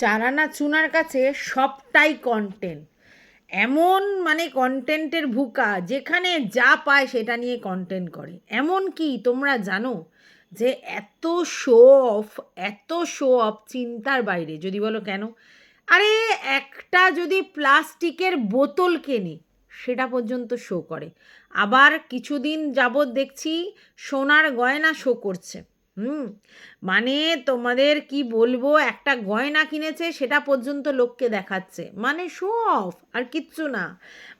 চারানা চুনার কাছে সবটাই কন্টেন্ট এমন মানে কন্টেন্টের ভুকা, যেখানে যা পায় সেটা নিয়ে কন্টেন্ট করে। এমন কি তোমরা জানো যে এত শো অফ এত শো অফ চিন্তার বাইরে, যদি বলো কেন? আরে একটা যদি প্লাস্টিকের বোতল কেনে, সেটা পর্যন্ত শো করে। আবার কিছুদিন যাবৎ দেখছি সোনার গয়না শো করছে। হুম মানে তোমাদের কি বলব, একটা গয়না কিনেছে, সেটা পর্যন্ত লোককে দেখাচ্ছে। মানে শো অফ আর কিচ্ছু না।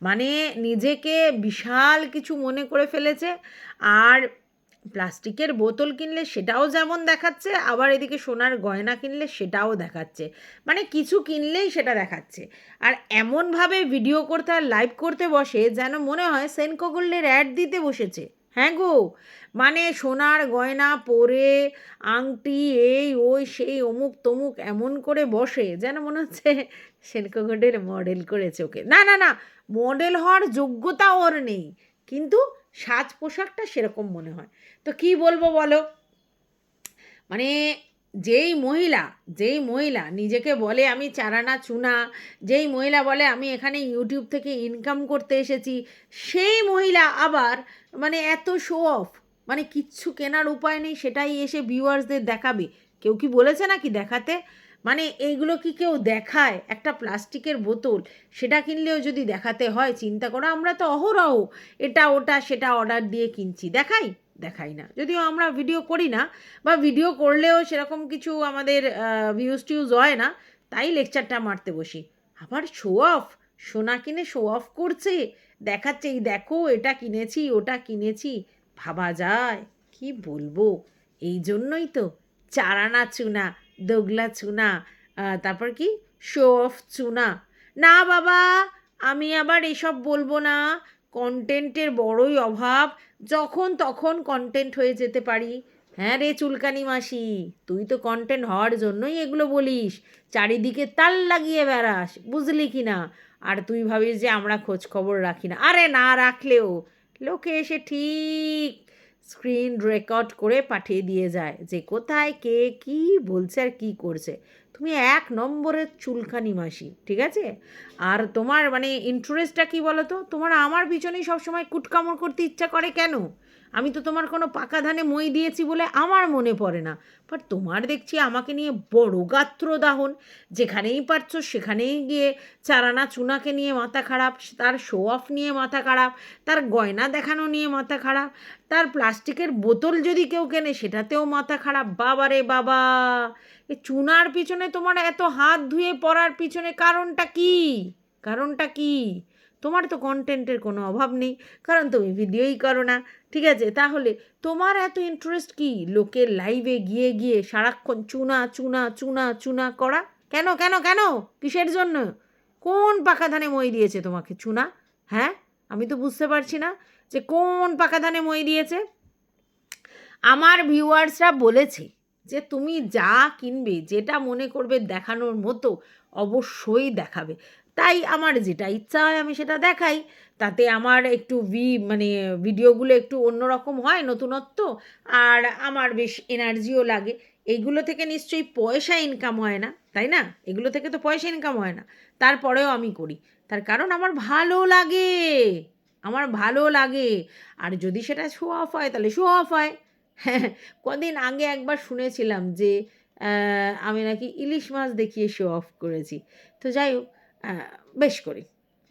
মানে নিজেকে বিশাল কিছু মনে করে ফেলেছে, আর প্লাস্টিকের বোতল কিনলে সেটাও যেমন দেখাচ্ছে, আবার এদিকে সোনার গয়না কিনলে সেটাও দেখাচ্ছে। মানে কিছু কিনলেই সেটা দেখাচ্ছে। আর এমনভাবে ভিডিও করতে আর লাইভ করতে বসে, যেন মনে হয় সেনকো গোল্ডের অ্যাড দিতে বসেছে। হ্যাঁ গো? মানে সোনার গয়না পরে আংটি এই, ওই, সেই, অমুক, তমুক এমন করে বসে যেন মনে হচ্ছে সেনকো গোল্ডের মডেল করেছে ওকে। না না না, মডেল হওয়ার যোগ্যতা ওর নেই, কিন্তু সাজ পোশাকটা সেরকম মনে হয়। তো কি বলব বলো? মানে যেই মহিলা যেই মহিলা নিজেকে বলে আমি চারানা চুনা, যেই মহিলা বলে আমি এখানে ইউটিউব থেকে ইনকাম করতে এসেছি, সেই মহিলা আবার মানে এত শো অফ মানে কিচ্ছু কেনার উপায় নেই, সেটাই এসে ভিউয়ার্সদের দেখাবে। কেউ কি বলেছে নাকি দেখাতে? মানে এইগুলো কি কেউ দেখায়? একটা প্লাস্টিকের বোতল, সেটা কিনলেও যদি দেখাতে হয়, চিন্তা করো, আমরা তো অহরহ, এটা ওটা, সেটা অর্ডার দিয়ে কিনছি। দেখাই। দেখাই না। যদিও আমরা ভিডিও করি না, বা ভিডিও করলেও সেরকম কিছু আমাদের ভিউজ টিউজ হয় না, তাই লেকচারটা মারতে বসি। আবার শো অফ সোনা কিনে শো অফ করছে, দেখাচ্ছে, এই দেখো, এটা কিনেছি, ওটা কিনেছি। ভাবা যায়, কি বলব? এই জন্যই তো। চারানা চুনা, দোগলা চুনা তারপর কি? শো অফ চুনা। না বাবা, আমি আবার এসব বলব না। কন্টেন্টের বড়ই অভাব, যখন তখন কন্টেন্ট হয়ে যেতে পারি। হ্যাঁ রে চুলকানি মাসি, তুই তো কন্টেন্ট হওয়ার জন্যই এগুলো বলিস। চারিদিকে তাল লাগিয়ে বেড়াস, বুঝলি কি না? আর তুই ভাবিস যে আমরা খোঁজ খবর রাখি না। আরে না রাখলেও, লোকে এসে ঠিক স্ক্রিন রেকর্ড করে পাঠিয়ে দিয়ে যায় যে কোথায় কে কি বলছে আর কি করছে। তুমি এক নম্বরের চুলকানি মাসি, ঠিক আছে? আর তোমার মানে ইন্টারেস্টটা কী বলো তো তোমার আমার পিছনেই সবসময় কুটকামড় করতে ইচ্ছা করে কেন? আমি তো তোমার কোনো পাকা ধানে মই দিয়েছি বলে আমার মনে পড়ে না। বাট তোমার দেখছি আমাকে নিয়ে বড় গাত্র দাহন যেখানেই পারছ সেখানেই গিয়ে চারানা চুনাকে নিয়ে মাথা খারাপ, তার শো অফ নিয়ে মাথা খারাপ, তার গয়না দেখানো নিয়ে মাথা খারাপ, তার প্লাস্টিকের বোতল যদি কেউ কেনে সেটাতেও মাথা খারাপ। বাবা রে বাবা! এ চুনার পিছনে তোমার এত হাত ধুয়ে পড়ার পিছনে কারণটা কি? কারণটা কি? তোমার তো কন্টেন্টের কোনো অভাব নেই, কারণ তুমি ভিডিওই করো না। ঠিক আছে? তাহলে তোমার এত ইন্টারেস্ট কি? লোকের লাইভে গিয়ে গিয়ে সারাক্ষণ চুনা চুনা চুনা চুনা করা? কেন কেন কেন? কিসের জন্য? কোন পাকা ধানে মই দিয়েছে তোমাকে চুনা? হ্যাঁ? আমি তো বুঝতে পারছি না যে কোন পাকা ধানে মই দিয়েছে। আমার ভিউয়ার্সরা বলেছে যে তুমি যা কিনবে, যেটা মনে করবে দেখানোর মতো অবশ্যই দেখাবে। তাই আমার যেটা ইচ্ছা হয় আমি সেটা দেখাই। তাতে আমার একটু ভি মানে ভিডিওগুলো একটু অন্যরকম হয় নতুনত্ব, আর আমার বেশ এনার্জিও লাগে। এইগুলো থেকে নিশ্চয়ই পয়সা ইনকাম হয় না, তাই না? এগুলো থেকে তো পয়সা ইনকাম হয় না। তারপরেও আমি করি। তার কারণ আমার ভালো লাগে। আমার ভালো লাগে। আর যদি সেটা শো অফ হয়, তাহলে শো অফ হয়। কদিন আগে একবার শুনেছিলাম যে আমি নাকি ইলিশ মাছ দেখিয়ে শো অফ করেছি। তো যাই হোক বেশ করি।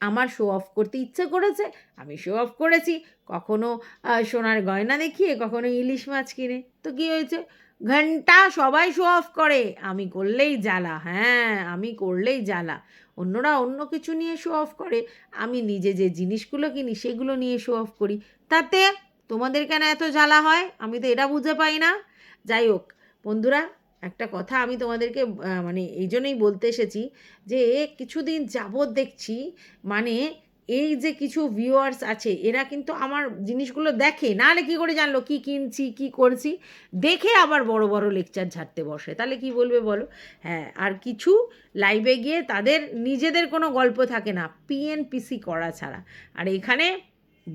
আমার শো অফ করতে ইচ্ছে করেছে, আমি শো অফ করেছি। কখনো সোনার গয়না দেখিয়ে, কখনো ইলিশ মাছ কিনে। তো কী হয়েছে? ঘণ্টা সবাই শো অফ করে। আমি করলেই জ্বালা হ্যাঁ আমি করলেই জ্বালা। অন্যরা অন্য কিছু নিয়ে শো অফ করে। আমি নিজে যে জিনিসগুলো কিনি, সেগুলো নিয়ে শো অফ করি। তাতে তোমাদের কেন এত জ্বালা হয়? আমি তো এটা বুঝে পাই না। যাই হোক, বন্ধুরা, একটা কথা আমি তোমাদেরকে মানে এই জন্যই বলতে এসেছি যে, কিছুদিন যাবৎ দেখছি মানে এই যে কিছু ভিউয়ার্স আছে, এরা কিন্তু আমার জিনিসগুলো দেখে, নাহলে কী করে জানলো, কি কিনছি, কি করছি? দেখে আবার বড় বড় লেকচার ঝাড়তে বসে। তাহলে কি বলবে বলো? হ্যাঁ আর কিছু লাইভে গিয়ে তাদের নিজেদের কোনো গল্প থাকে না পিএনপিসি করা ছাড়া। আর এখানে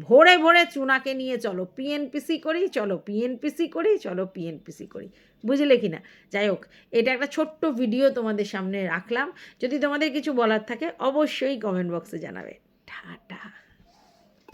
ভোরে ভোরে চুনাকে নিয়ে চলো পিএনপিসি করি, চলো পিএনপিসি করি, চলো পিএনপিসি করি। বুঝলে কি না যাই হোক, এটা একটা ছোট্ট ভিডিও তোমাদের সামনে রাখলাম। যদি তোমাদের কিছু বলার থাকে, অবশ্যই কমেন্ট বক্সে জানাবে। টাটা